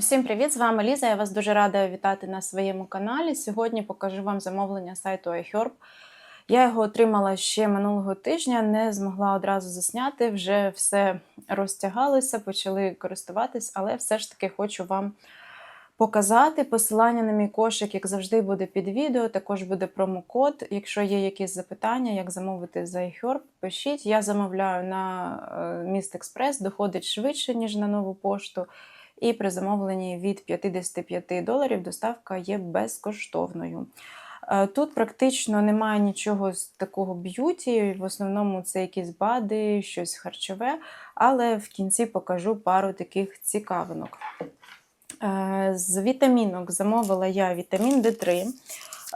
Усім привіт! З вами Ліза. Я вас дуже рада вітати на своєму каналі. Сьогодні покажу вам замовлення сайту iHerb. Я його отримала ще минулого тижня, не змогла одразу засняти, вже все розтягалося, почали користуватись, але все ж таки хочу вам показати. Посилання на мій кошик, як завжди, буде під відео. Також буде промокод. Якщо є якісь запитання, як замовити за iHerb, пишіть. Я замовляю на е, Міст Експрес, доходить швидше, ніж на нову пошту. І при замовленні від 55 доларів доставка є безкоштовною. Е, Тут практично немає нічого з такого б'юті, в основному це якісь бади, щось харчове, але в кінці покажу пару таких цікавинок. Е, З вітамінок замовила я вітамін D3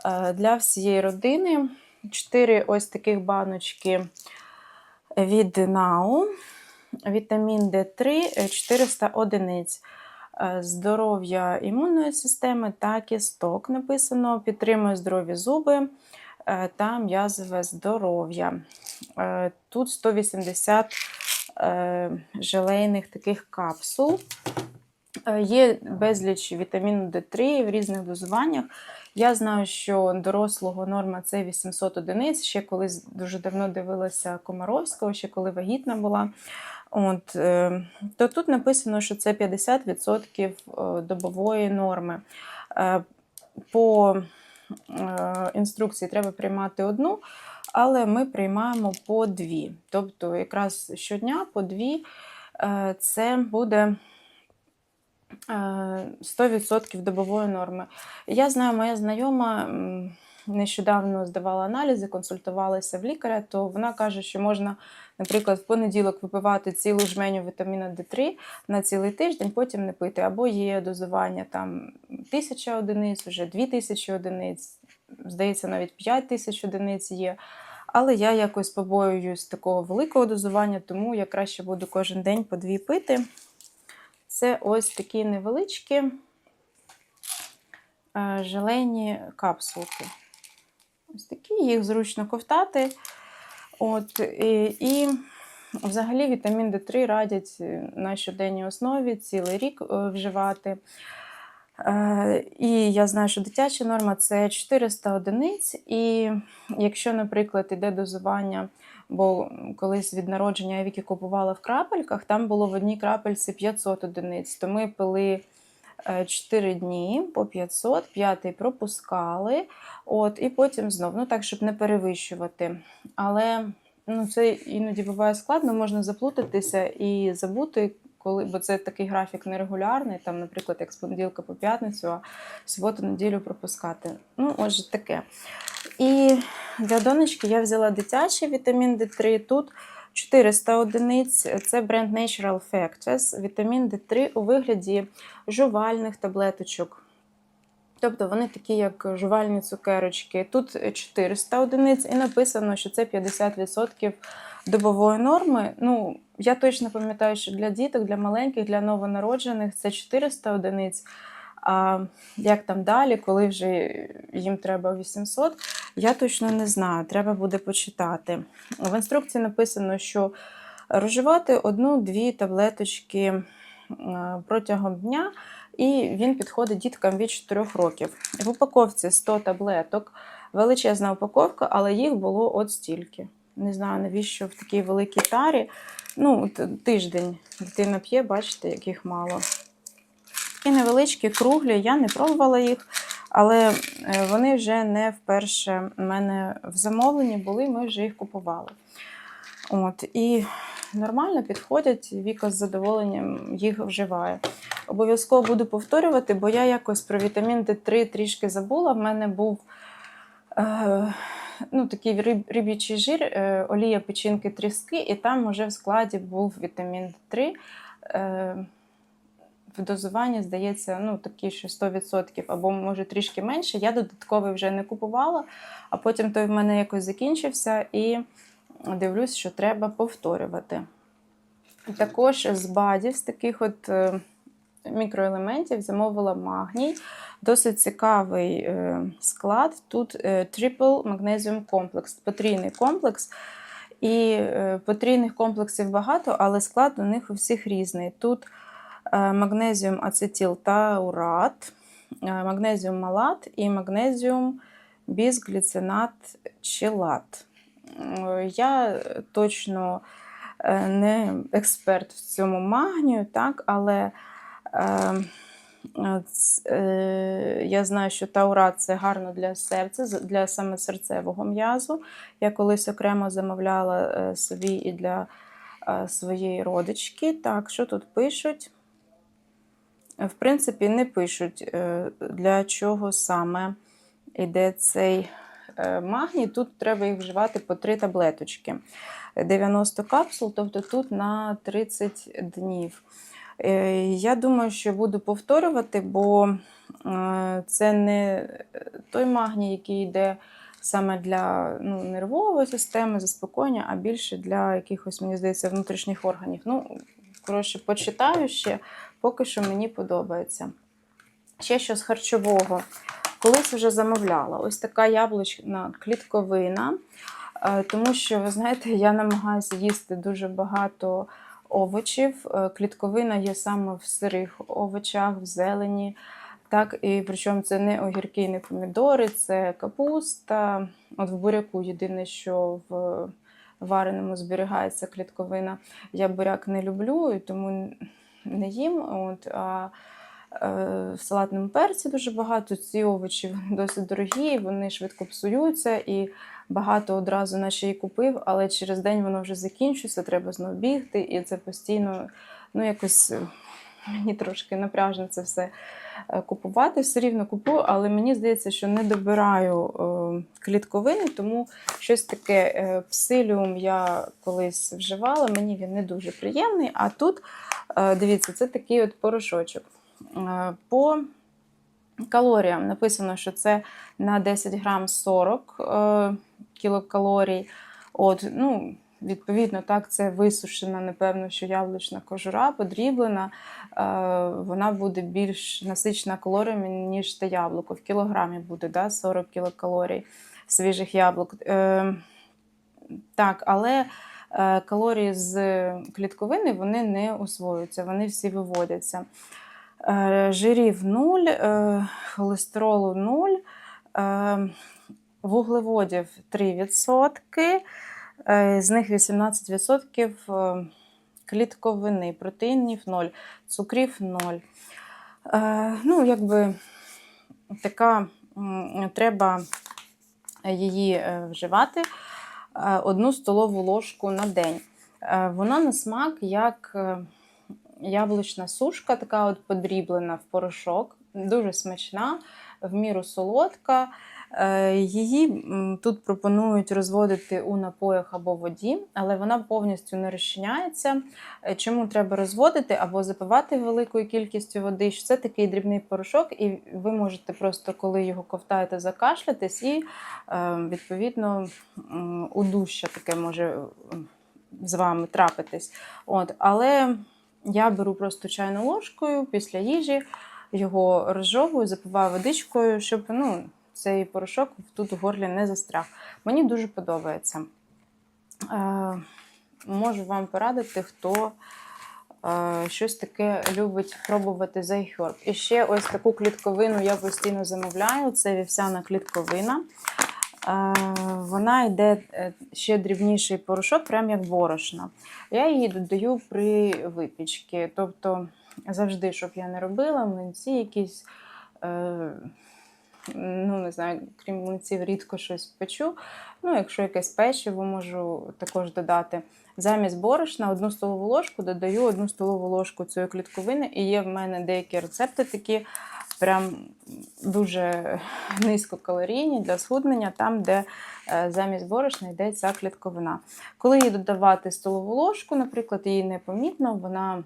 е, для всієї родини. Чотири ось таких баночки від Now. Вітамін D3 400 одиниць. Е, Здоров'я імунної системи та кісток написано. Підтримує здорові зуби е, та м'язове здоров'я. Е, Тут 180 е, желейних таких капсул. Е, Є безліч вітаміну D3 в різних дозуваннях. Я знаю, що дорослого норма це 800 одиниць. Ще колись дуже давно дивилася Комаровського, ще коли вагітна була. От, е, то тут написано, що це 50% добової норми. Е, По е, інструкції треба приймати одну, але ми приймаємо по дві. Тобто, якраз щодня по дві е, це буде. е, 100% добової норми. Я знаю, моя знайома нещодавно здавала аналізи, консультувалася в лікаря, то вона каже, що можна, наприклад, в понеділок випивати цілу жменю вітаміна D3 на цілий тиждень, потім не пити. Або є дозування там тисяча одиниць, вже дві тисячі одиниць, здається, навіть 5 тисяч одиниць є. Але я якось побоююсь такого великого дозування, тому я краще буду кожен день по дві пити. Це ось такі невеличкі е, желейні капсулки. Ось такі, їх зручно ковтати. От, і, і взагалі вітамін D3 радять на щоденній основі цілий рік е, вживати. Е, І я знаю, що дитяча норма це 400 одиниць. І якщо, наприклад, іде дозування, бо колись від народження я Віки купувала в крапельках, там було в одній крапельці 500 одиниць, то ми пили 4 дні по 500, п'ятий пропускали, от, і потім знов, ну так, щоб не перевищувати. Але ну, це іноді буває складно, можна заплутатися і забути, коли, бо це такий графік нерегулярний, там, наприклад, як з понеділка по п'ятницю, а суботу-неділю пропускати. Ну, отже, таке. І для донечки я взяла дитячий вітамін D3. Тут 400 одиниць. Це бренд Natural Factors. Вітамін D3 у вигляді жувальних таблеточок. Тобто вони такі, як жувальні цукерочки. Тут 400 одиниць, і написано, що це 50% добової норми. Ну, я точно пам'ятаю, що для діток, для маленьких, для новонароджених це 400 одиниць. А як там далі, коли вже їм треба 800, я точно не знаю. Треба буде почитати. В інструкції написано, що розживати одну-дві таблеточки е, протягом дня, і він підходить діткам від 4 років. В упаковці 100 таблеток, величезна упаковка, але їх було от стільки. Не знаю, навіщо в такій великій тарі. Ну, тиждень дитина п'є, бачите, яких мало. І невеличкі, круглі, я не пробувала їх, але е, вони вже не вперше в мене в замовленні були, ми вже їх купували. От, і нормально підходять, Віка з задоволенням їх вживає. Обов'язково буду повторювати, бо я якось про вітамін D3 трішки забула. В мене був е, ну, такий риб, риб'ячий жир, е, олія печінки тріски, і там вже в складі був вітамін D3. Е, в дозуванні, здається, ну, такі, що 100%, або може трішки менше. Я додатковий вже не купувала, а потім той в мене якось закінчився і дивлюсь, що треба повторювати. Також з бадів, з таких от е, мікроелементів, замовила магній. Досить цікавий е, склад. Тут е, Triple Magnesium Complex, потрійний комплекс. І потрійних комплексів багато, але склад у них у всіх різний. Тут магнезіум ацетил таурат, е, магнезіум малат і магнезіум бізгліцинат челат. Е, Я точно не експерт в цьому магнію, так, але е, е, е, я знаю, що таурат це гарно для серця, для саме серцевого м'язу. Я колись окремо замовляла е, собі і для е, своєї родички. Так, що тут пишуть? В принципі, не пишуть, е, для чого саме йде цей е, магній. Тут треба їх вживати по 3 таблеточки. 90 капсул, тобто тут на 30 днів. Е, Я думаю, що буду повторювати, бо це не той магній, який йде саме для ну, нервової системи, заспокоєння, а більше для якихось, мені здається, внутрішніх органів. Ну, коротше, почитаю ще, поки що мені подобається. Ще що з харчового. Колись вже замовляла. Ось така яблучна клітковина. Е, Тому що, ви знаєте, я намагаюся їсти дуже багато овочів. Е, Клітковина є саме в сирих овочах, в зелені. Так, і причому це не огірки, не помідори, це капуста. От в буряку єдине, що в вареному зберігається клітковина. Я буряк не люблю, і тому не їм. От, а е, в салатному перці дуже багато. Ці овочі досить дорогі, вони швидко псуються і багато одразу наче і купив, але через день воно вже закінчується, треба знову бігти, і це постійно ну, якось е, мені трошки напряжно це все е, купувати. Все рівно купую, але мені здається, що не добираю клітковини, тому щось таке псиліум я колись вживала, мені він не дуже приємний. А тут, дивіться, це такий от порошочок. Е, По калоріям написано, що це на 10 грам 40 е, кілокалорій. От, ну, відповідно, так, це висушена, напевно, що яблучна кожура, подріблена. Е, вона буде більш насичена калоріями, ніж те яблуко. В кілограмі буде да, 40 кілокалорій свіжих яблук. Е, так, але е, калорії з клітковини вони не усвоюються, вони всі виводяться. Е, Жирів 0, е, холестеролу 0, е, вуглеводів 3%, е, з них 18% е, клітковини, протеїнів 0, цукрів 0. Е, Ну, якби така треба її е, вживати е, одну столову ложку на день. Е, Вона на смак як е, яблучна сушка, така от подріблена в порошок, дуже смачна, в міру солодка. Е, Її тут пропонують розводити у напоях або воді, але вона повністю не розчиняється. Е, Чому треба розводити або запивати великою кількістю води? Що Це такий дрібний порошок, і ви можете просто, коли його ковтаєте, закашлятись, і е, відповідно удушчя таке може з вами трапитись. От, але я беру просто чайну ложкою після їжі, його розжовую, запиваю водичкою, щоб ну, цей порошок тут у горлі не застряг. Мені дуже подобається. Е, можу вам порадити, хто е, щось таке любить пробувати з iHerb. І ще ось таку клітковину я постійно замовляю. Це вівсяна клітковина. Е, Вона йде е, ще дрібніший порошок, прям як борошна. Я її додаю при випічці. Тобто завжди, щоб я не робила, млинці якісь. Е, Ну, не знаю, крім млинців, рідко щось печу. Ну, якщо якесь печиво, можу також додати. Замість борошна одну столову ложку додаю одну столову ложку цієї клітковини. І є в мене деякі рецепти такі прям дуже низькокалорійні для схуднення, там, де е, замість борошна йде ця клітковина. Коли їй додавати столову ложку, наприклад, її непомітно, вона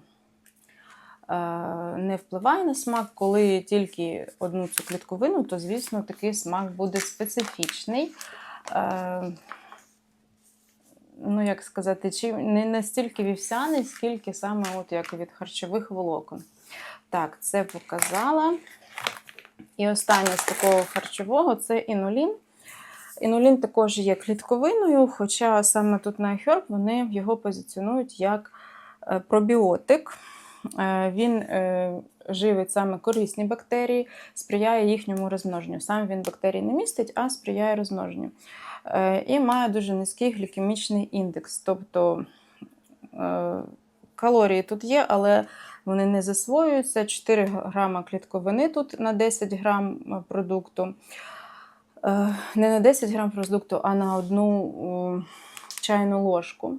не впливає на смак. Коли тільки одну цю клітковину, то, звісно, такий смак буде специфічний. Е, Ну, як сказати, чи не настільки вівсяний, скільки саме от як від харчових волокон. Так, це показала. І останнє з такого харчового це інулін. Інулін також є клітковиною, хоча саме тут на iHerb вони його позиціонують як е, пробіотик. Е, Він е, живить саме корисні бактерії, сприяє їхньому розмноженню. Сам він бактерій не містить, а сприяє розмноженню. Е, І має дуже низький глікемічний індекс. Тобто калорії тут є, але вони не засвоюються. 4 грама клітковини тут на 10 грам продукту. Не на 10 грам продукту, а на одну чайну ложку.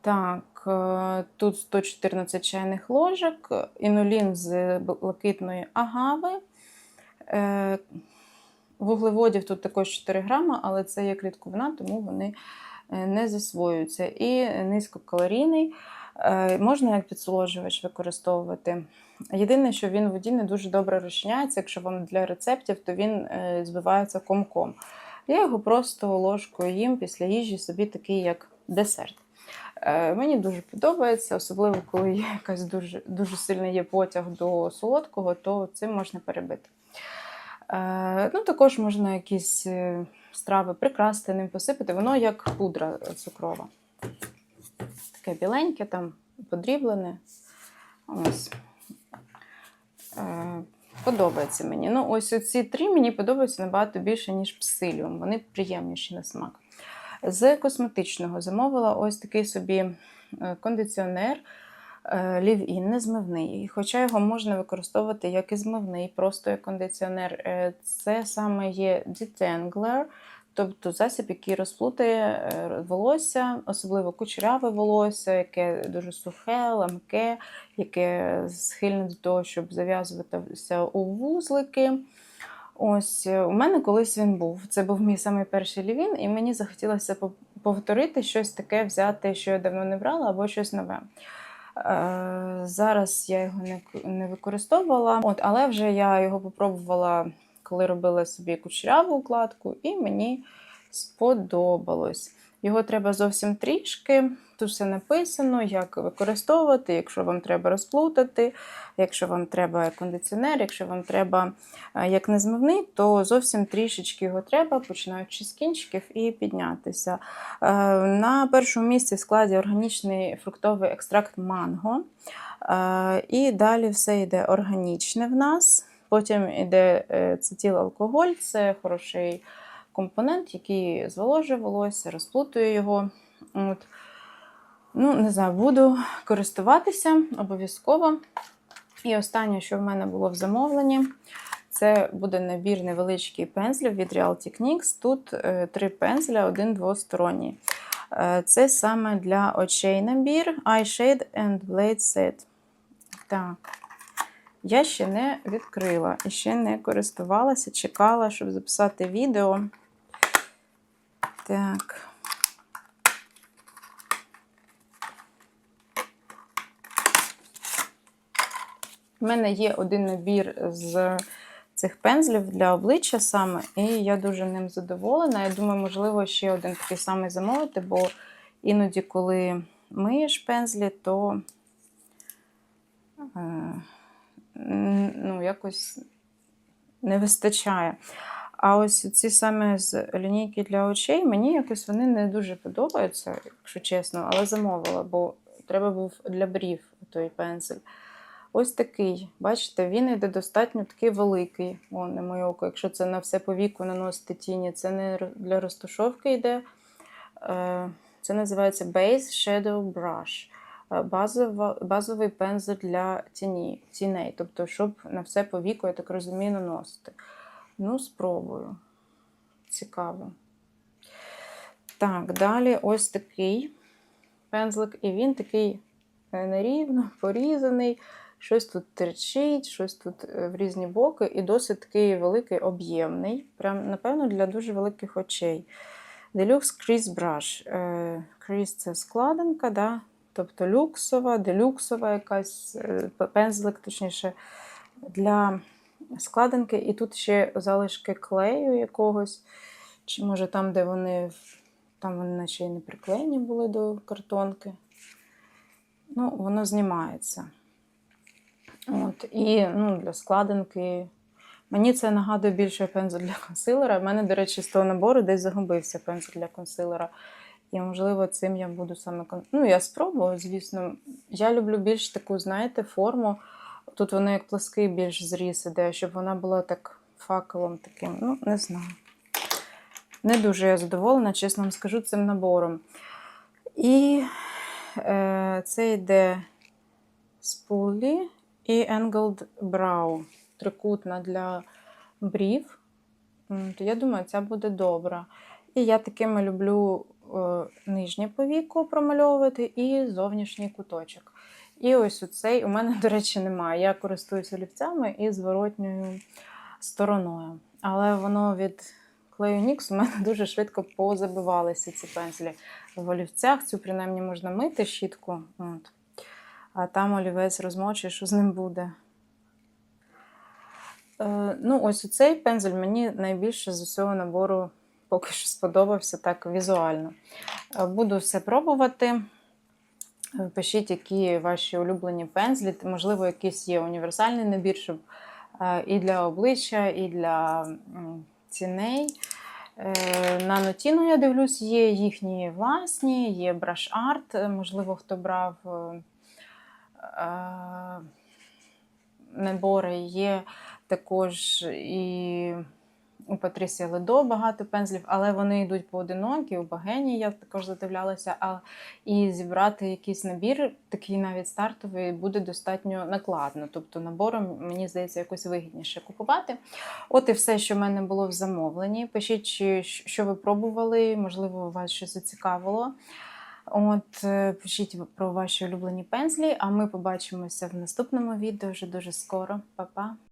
Так, е, тут 114 чайних ложок, інулін з блакитної агави. Е, Вуглеводів тут також 4 грама, але це є клітковина, тому вони е, не засвоюються. І низькокалорійний. Можна як підсоложувач використовувати. Єдине, що він в воді не дуже добре розчиняється. Якщо вам для рецептів, то він збивається комком. Я його просто ложкою їм після їжі собі такий, як десерт. Е, Мені дуже подобається, особливо коли є якась дуже, дуже сильний є потяг до солодкого, то цим можна перебити. Е, Ну, також можна якісь е, страви прикрасти ним посипати. Воно як пудра цукрова. Таке біленьке, там подріблене. Ось. Подобається мені. Ну, ось ці три мені подобаються набагато більше, ніж псиліум. Вони приємніші на смак. З косметичного замовила ось такий собі е, кондиціонер лів-ін, незмивний. Хоча його можна використовувати як і змивний, просто як кондиціонер. Е, Це саме є Detangler, тобто засіб, який розплутає е, волосся, особливо кучеряве волосся, яке дуже сухе, ламке, яке схильне до того, щоб зав'язуватися у вузлики. Ось е, у мене колись він був. Це був мій самий перший лівін, і мені захотілося пов- повторити щось таке, взяти, що я давно не брала, або щось нове. Е, Зараз я його не використовувала, от, але вже я його попробувала, коли робила собі кучеряву укладку, і мені сподобалось. Його треба зовсім трішки. Тут все написано, як використовувати, якщо вам треба розплутати, якщо вам треба кондиціонер, якщо вам треба е, як незмивний, то зовсім трішечки його треба, починаючи з кінчиків і піднятися. Е, На першому місці в складі органічний фруктовий екстракт манго. Е, І далі все йде органічне в нас. Потім йде е, цетилалкоголь, це хороший компонент, який зволожує волосся, розплутує його. От. Ну, не знаю, буду користуватися обов'язково. І останнє, що в мене було в замовленні, це буде набір невеличкий пензлів від Real Techniques. Тут е, три пензля, один двосторонній. Е, це саме для очей набір Eyeshade and Blade Set. Так. Я ще не відкрила і ще не користувалася, чекала, щоб записати відео. Так. У мене є один набір з цих пензлів для обличчя саме, і я дуже ним задоволена. Я думаю, можливо, ще один такий самий замовити, бо іноді, коли миєш пензлі, то е, ну, якось не вистачає. А ось ці саме з лінійки для очей, мені якось вони не дуже подобаються, якщо чесно, але замовила, бо треба був для брів той пензель. Ось такий, бачите, він йде достатньо такий великий. О, на моє око, якщо це на все по віку наносити тіні, це не для розташовки йде. Е, Це називається Base Shadow Brush. Е, Базова, базовий пензель для тіні, тіней. Тобто, щоб на все по віку, я так розумію, наносити. Ну, спробую. Цікаво. Так, далі ось такий пензлик, і він такий е, нерівно, порізаний. Щось тут терчить, щось тут е, в різні боки, і досить такий великий, об'ємний. Прям, напевно, для дуже великих очей. Deluxe Crease Brush. Crease – це складинка, да? Тобто люксова, делюксова якась е, пензлик, точніше, для складинки. І тут ще залишки клею якогось. Чи може там, де вони, там вони наче і не приклеєні були до картонки. Ну, воно знімається. От, і ну, для складинки. Мені це нагадує більше пензель для консилера. У мене, до речі, з того набору десь загубився пензель для консилера. І, можливо, цим я буду саме. Ну, я спробую, звісно. Я люблю більш таку, знаєте, форму. Тут воно як плоский більш зріз іде, щоб вона була так факелом таким. Ну, не знаю. Не дуже я задоволена, чесно вам скажу, цим набором. І е, це йде спулі і Angled Brow. Трикутна для брів. То я думаю, ця буде добра. І я такими люблю нижнє повіко промальовувати і зовнішній куточок. І ось оцей у мене, до речі, немає. Я користуюся олівцями і зворотньою стороною. Але воно від клею Нікс у мене дуже швидко позабивалися ці пензлі. В олівцях цю принаймні можна мити щітку. От. А там олівець розмочиш, що з ним буде. Е, ну, ось цей пензель мені найбільше з усього набору поки що сподобався так візуально. Е, Буду все пробувати. Е, Пишіть, які ваші улюблені пензлі. Можливо, якийсь є універсальний набір, щоб е, і для обличчя, і для ціней. На Нотіно, я дивлюсь, є їхні власні, є Art, е, можливо, хто брав набори, є також і у Патрісії Ледо багато пензлів, але вони йдуть поодинокі, у Багені я також задивлялася. А і зібрати якийсь набір, такий навіть стартовий, буде достатньо накладно. Тобто набором, мені здається, якось вигідніше купувати. От і все, що в мене було в замовленні. Пишіть, що ви пробували, можливо, вас щось зацікавило. От, е, пишіть про ваші улюблені пензлі, а ми побачимося в наступному відео вже дуже скоро. Па-па!